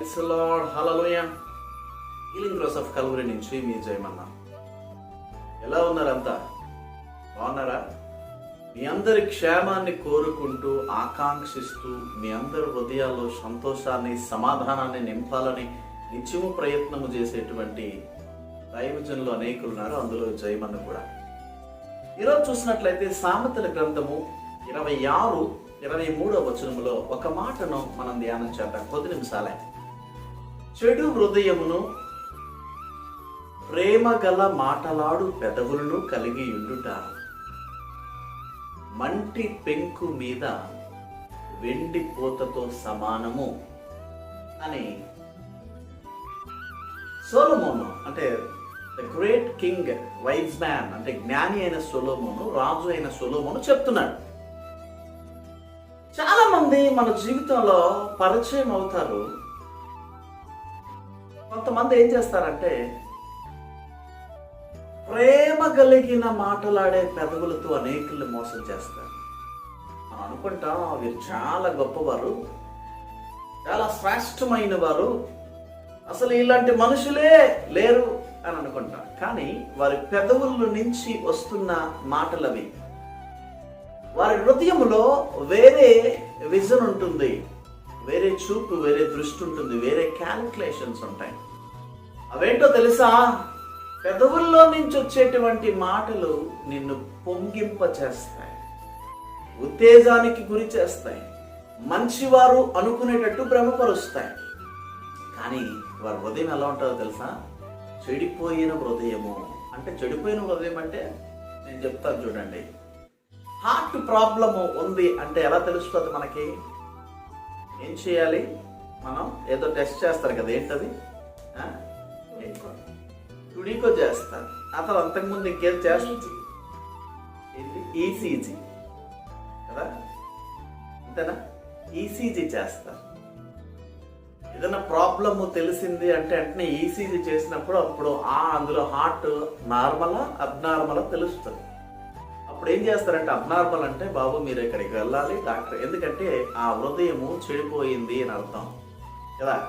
హలలోయ healing cross of Calvary నుంచి మీ జయమన్న. ఎలా ఉన్నారంతా? బాగున్నారా? మీ అందరి క్షేమాన్ని కోరుకుంటూ ఆకాంక్షిస్తూ మీ అందరి హృదయాల్లో సంతోషాన్ని సమాధానాన్ని నింపాలని నిత్యము ప్రయత్నము చేసేటువంటి దైవజనులు అనేకులు ఉన్నారు. అందులో జయమన్న కూడా. ఈరోజు చూసినట్లయితే సామెతల గ్రంథము ఇరవై ఆరు ఇరవై మూడవ వచనములో ఒక మాటను మనం ధ్యానం చేద్దాం. కొద్ది నిమిషాలే. చెడు హృదయమును ప్రేమ గల మాటలాడు పెదవులను కలిగి ఉండుట. మంటి పెంకు మీద వెండి పూతతో సమానము అని సోలమోను అంటే the great king wise man అంటే జ్ఞాని అయిన సొలోమోను రాజు అయిన సొలోమోను చెప్తున్నాడు. చాలా మంది మన జీవితంలో పరిచయం అవుతారు. కొంతమంది ఏం చేస్తారంటే ప్రేమ కలిగిన మాటలాడే పెదవులతో అనేకుల్ని మోసం చేస్తారు. మనం అనుకుంటాం వీరు చాలా గొప్పవారు చాలా శ్రేష్టమైన వారు అసలు ఇలాంటి మనుషులే లేరు అని అనుకుంటాం. కానీ వారి పెదవుల నుంచి వస్తున్న మాటలవి వారి హృదయంలో వేరే విజన్ ఉంటుంది. వేరే చూపు వేరే దృష్టి ఉంటుంది వేరే క్యాలిక్యులేషన్స్ ఉంటాయి. అవేంటో తెలుసా? పెదవుల్లో నుంచి వచ్చేటువంటి మాటలు నిన్ను పొంగింప చేస్తాయి ఉత్తేజానికి గురి చేస్తాయి. మంచివారు అనుకునేటట్టు భ్రమపరుస్తాయి. కానీ వారి హృదయం ఎలా ఉంటుందో తెలుసా? చెడిపోయిన హృదయము. అంటే చెడిపోయిన హృదయం అంటే నేను చెప్తాను చూడండి. హార్ట్ ప్రాబ్లము ఉంది అంటే ఎలా తెలుస్తుంది మనకి? ఏం చేయాలి? మనం ఏదో టెస్ట్ చేస్తారు కదా ఏంటది? టుడీకో చేస్తారు. అతను అంతకుముందు ఇంకేం చేస్తారు ఏంటి? ఈసీజీ కదా? అంతేనా? ఈసీజీ చేస్తారు. ఏదైనా ప్రాబ్లమ్ తెలిసింది అంటే వెంటనే ఈసీజీ చేసినప్పుడు అప్పుడు ఆ అందులో హార్ట్ నార్మలా అబ్నార్మలా తెలుస్తుంది. అప్పుడు ఏం చేస్తారంటే అబ్నార్మల్ అంటే బాబు మీరు ఇక్కడికి వెళ్ళాలి డాక్టర్. ఎందుకంటే ఆ హృదయము చెడిపోయింది అని అర్థం. కదా?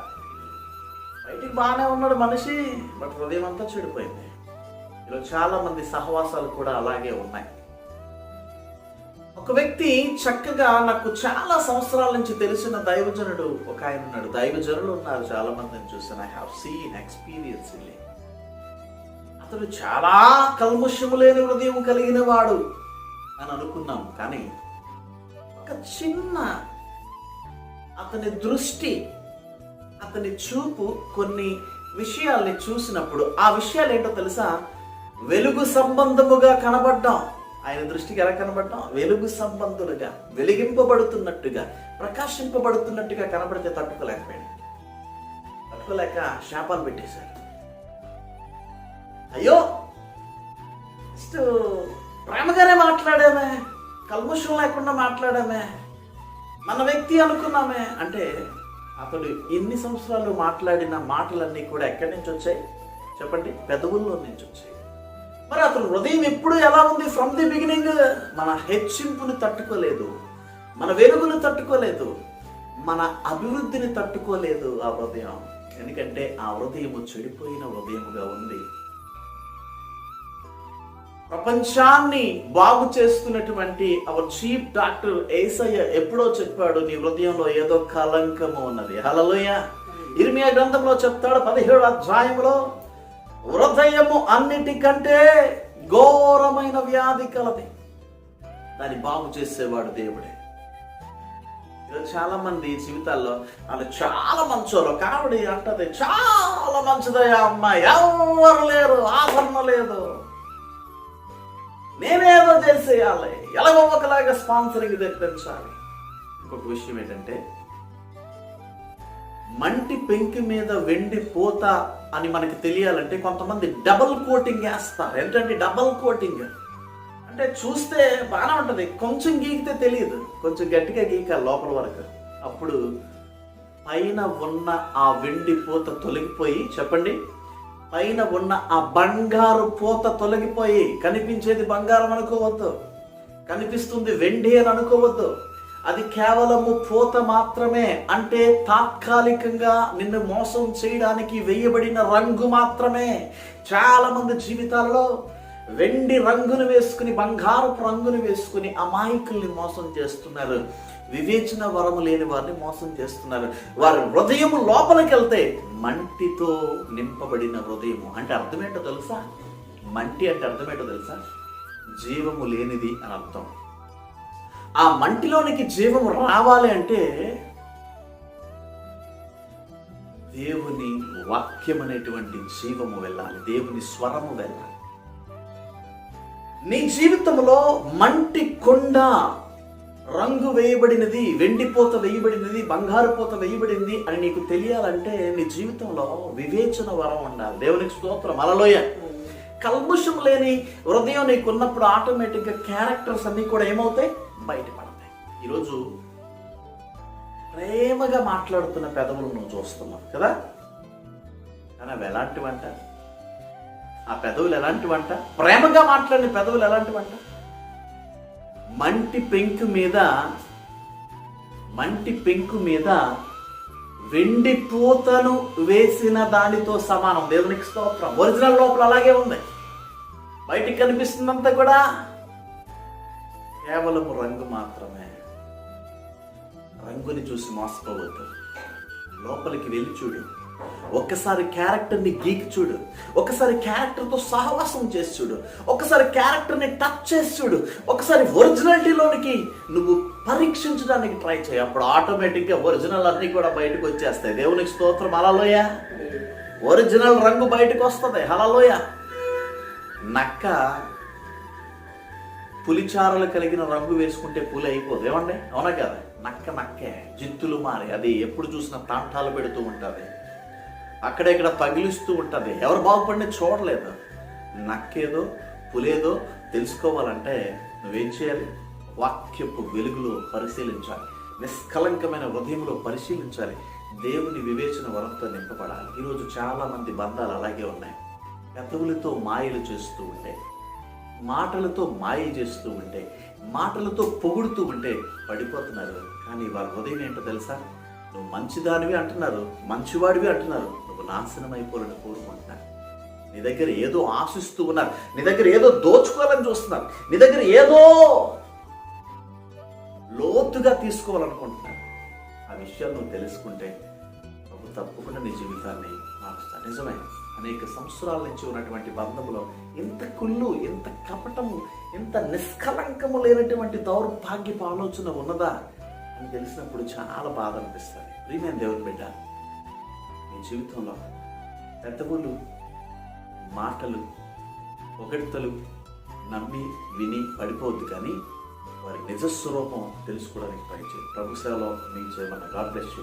బయటికి బాగానే ఉన్నాడు మనిషి బట్ హృదయం అంతా చెడిపోయింది. ఇలా చాలా మంది సహవాసాలు కూడా అలాగే ఉన్నాయి. ఒక వ్యక్తి చక్కగా నాకు చాలా సంవత్సరాల నుంచి తెలిసిన దైవజనుడు ఒక ఆయన ఉన్నాడు. దైవజనులు ఉన్నారు చాలా మందిని చూసాను ఐ హావ్ సీన్ ఎక్స్పీరియన్స్ అతడు చాలా కల్ముషము లేని హృదయం కలిగిన వాడు. అని అనుకున్నాం. కానీ ఒక చిన్న అతని దృష్టి అతని చూపు కొన్ని విషయాల్ని చూసినప్పుడు ఆ విషయాలు ఏంటో తెలుసా? వెలుగు సంబంధముగా కనబడ్డాం. ఆయన దృష్టికి ఎలా కనబడ్డాం? వెలుగు సంబంధులుగా వెలిగింపబడుతున్నట్టుగా ప్రకాశింపబడుతున్నట్టుగా కనబడితే తట్టుకోలేకపోయాడు. తట్టుకోలేక శాపాలు పెట్టేశారు. అయ్యో! నెక్స్ట్ ప్రేమగానే మాట్లాడామే కల్ముషం లేకుండా మాట్లాడామే మన వ్యక్తి అనుకున్నామే అంటే అతడు ఎన్ని సంవత్సరాలు మాట్లాడిన మాటలన్నీ కూడా ఎక్కడి నుంచి వచ్చాయి? చెప్పండి పెదవుల్లో నుంచి వచ్చాయి. మరి అతను హృదయం ఎప్పుడు ఎలా ఉంది? ఫ్రమ్ ది బిగినింగ్ మన హెచ్చింపుని తట్టుకోలేదు మన వెలుగును తట్టుకోలేదు మన అభివృద్ధిని తట్టుకోలేదు ఆ హృదయం. ఎందుకంటే ఆ హృదయము చెడిపోయిన హృదయముగా ఉంది. ప్రపంచాన్ని బాగు చేస్తున్నటువంటి అవర్ చీఫ్ డాక్టర్ ఏసయ్య ఎప్పుడో చెప్పాడు నీ హృదయంలో ఏదో కలంకము ఉన్నది. హలలోయ ఇర్మియా గ్రంథంలో చెప్తాడు పదిహేడు అధ్యాయంలో హృదయము అన్నిటికంటే ఘోరమైన వ్యాధి కలది. దాన్ని బాగు చేసేవాడు దేవుడే. చాలా మంది జీవితాల్లో వాళ్ళు చాలా మంచోళ్ళు కావిడి అంటది చాలా మంచిదయ్యా అమ్మాయి ఎవరు లేరు ఆభరణ లేదు. నేనేదో చేసేయాలి ఎలాగో ఒకలాగా స్పాన్సరింగ్ తెప్పించాలి. ఇంకొక విషయం ఏంటంటే మంటి పెంకి మీద వెండి పోత అని మనకి తెలియాలంటే కొంతమంది డబల్ కోటింగ్ వేస్తారు. ఏంటంటే డబల్ కోటింగ్ అంటే చూస్తే బాగానే ఉంటుంది. కొంచెం గీకితే తెలియదు. కొంచెం గట్టిగా గీకాలి లోపల వరకు. అప్పుడు పైన ఉన్న ఆ వెండి పూత తొలగిపోయి చెప్పండి? పైన ఉన్న ఆ బంగారు పూత తొలగిపోయి కనిపించేది బంగారం అనుకోవద్దు. కనిపిస్తుంది వెండి అని అనుకోవద్దు. అది కేవలము పూత మాత్రమే. అంటే తాత్కాలికంగా నిన్ను మోసం చేయడానికి వేయబడిన రంగు మాత్రమే. చాలా మంది జీవితాలలో వెండి రంగును వేసుకుని బంగారపు రంగును వేసుకుని అమాయకుల్ని మోసం చేస్తున్నారు. వివేచన వరము లేని వారిని మోసం చేస్తున్నారు. వారి హృదయం లోపలికి వెళ్తే మంటితో నింపబడిన హృదయము. అంటే అర్థమేంటో తెలుసా? మంటి అంటే అర్థమేంటో తెలుసా? జీవము లేనిది అని అర్థం. ఆ మంటిలోనికి జీవము రావాలి అంటే దేవుని వాక్యం అనేటువంటి జీవము వెళ్ళాలి. దేవుని స్వరము వెళ్ళాలి. నీ జీవితంలో మంటి కొండ రంగు వేయబడినది వెండిపోత వేయబడినది బంగారు పోత వేయబడింది అని నీకు తెలియాలంటే నీ జీవితంలో వివేచన వరం ఉండాలి. దేవునికి స్తోత్రం. అలలోయ కల్ముషం లేని హృదయం నీకు ఉన్నప్పుడు ఆటోమేటిక్గా క్యారెక్టర్స్ అన్నీ కూడా ఏమవుతాయి? బయటపడతాయి. ఈరోజు ప్రేమగా మాట్లాడుతున్న పెదవులు నువ్వు చూస్తున్నావు కదా? కానీ అవి ఎలాంటివంటారు ఆ పెదవులు ఎలాంటి వంట? ప్రేమగా మాట్లాడిన పెదవులు ఎలాంటి వంట? మంటి పెంకు మీద మంటి పెంకు మీద వెండి పూతను వేసిన దానితో సమానం. దేవునికి స్తోత్రం. ఒరిజినల్ లోపల అలాగే ఉంది. బయటికి కనిపిస్తుందంతా కూడా కేవలం రంగు మాత్రమే. రంగుని చూసి మోసపోవద్దు. లోపలికి వెళ్ళి చూడు. ఒక్కసారి క్యారెక్టర్ని గీకి చూడు. ఒకసారి క్యారెక్టర్తో సహవాసం చేసి చూడు. ఒకసారి క్యారెక్టర్ని టచ్ చేసి చూడు. ఒకసారి ఒరిజినాలిటీలోనికి నువ్వు పరీక్షించడానికి ట్రై చేయి. అప్పుడు ఆటోమేటిక్గా ఒరిజినల్ అన్నీ కూడా బయటకు వచ్చేస్తాయి. దేవునికి స్తోత్రం. అలలోయ ఒరిజినల్ రంగు బయటకు వస్తుంది. హలలోయ నక్క పులిచారలు కలిగిన రంగు వేసుకుంటే పులి అయిపోదు. ఏమండి? అవునా కదా? నక్క నక్కే. జిత్తులు మారి. అది ఎప్పుడు చూసినా తాంటాలు పెడుతూ ఉంటుంది. అక్కడెక్కడ పగిలిస్తూ ఉంటుంది. ఎవరు బాగుపడిన చూడలేదు. నక్కేదో పులేదో తెలుసుకోవాలంటే నువ్వేం చేయాలి? వాక్యపు వెలుగులో పరిశీలించాలి. నిష్కలంకమైన హృదయంలో పరిశీలించాలి. దేవుని వివేచన వరంతో నింపబడాలి. ఈరోజు చాలామంది బంధాలు అలాగే ఉన్నాయి. గతవులతో మాయలు చేస్తూ ఉంటే మాటలతో మాయ చేస్తూ ఉంటే మాటలతో పొగుడుతూ ఉంటే పడిపోతున్నారు. కానీ వారి హృదయం ఏంటో తెలుసా? నువ్వు మంచిదానివి అంటున్నారు మంచివాడివి అంటున్నారు. నాశనం అయిపోవాలని కోరుకుంటున్నారు. నీ దగ్గర ఏదో ఆశిస్తూ ఉన్నారు. నీ దగ్గర ఏదో దోచుకోవాలని చూస్తున్నారు. నీ దగ్గర ఏదో లోతుగా తీసుకోవాలనుకుంటున్నారు. ఆ విషయాలు నువ్వు తెలుసుకుంటే ప్రభు తప్పకుండా నీ జీవితాన్ని మారుస్తా నిజమే. అనేక సంవత్సరాల నుంచి ఉన్నటువంటి బంధంలో ఇంత కుళ్ళు ఇంత కపటము ఇంత నిష్కలంకము లేనటువంటి దౌర్భాగ్యపు ఆలోచన ఉన్నదా అని తెలిసినప్పుడు చాలా బాధ అనిపిస్తుంది. ప్రియమైన దేవుని బిడ్డ నీ జీవితంలో పెద్దవులు మాటలు పొగడ్తలు నమ్మి విని పడిపోవద్దు కానీ వారి నిజస్వరూపం తెలుసుకోవడానికి ట్రై చేయి ప్రభు సేవలో మీ చేయమన్న గాడ్ బ్లెస్